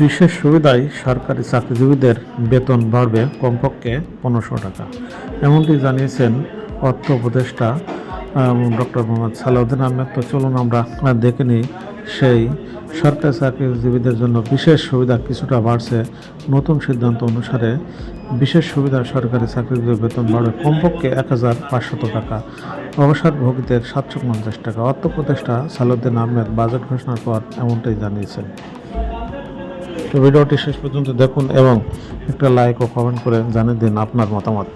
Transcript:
বিশেষ সুবিধায় সরকারি চাকরিজীবীদের বেতন বাড়বে কমপক্ষে পনেরোশো টাকা। এমনটি জানিয়েছেন অর্থ উপদেষ্টা ডক্টর মোহাম্মদ সালাউদ্দিন আহমেদ। তো চলুন আমরা দেখে নিই সেই সরকারি চাকরিজীবীদের জন্য বিশেষ সুবিধা কিছুটা বাড়ছে নতুন সিদ্ধান্ত অনুসারে। বিশেষ সুবিধা সরকারি চাকরিজীবীদের বেতন বাড়বে কমপক্ষে এক হাজার পাঁচশত টাকা। অবসরভোগীদের সাতশো পঞ্চাশ টাকা। অর্থ উপদেষ্টা সালাউদ্দিন আহমেদ বাজেট ঘোষণার পর এমনটাই জানিয়েছেন। ভিডিওটি শেষ পর্যন্ত দেখুন এবং একটা লাইক ও কমেন্ট করে জানিয়ে দিন আপনার মতামত।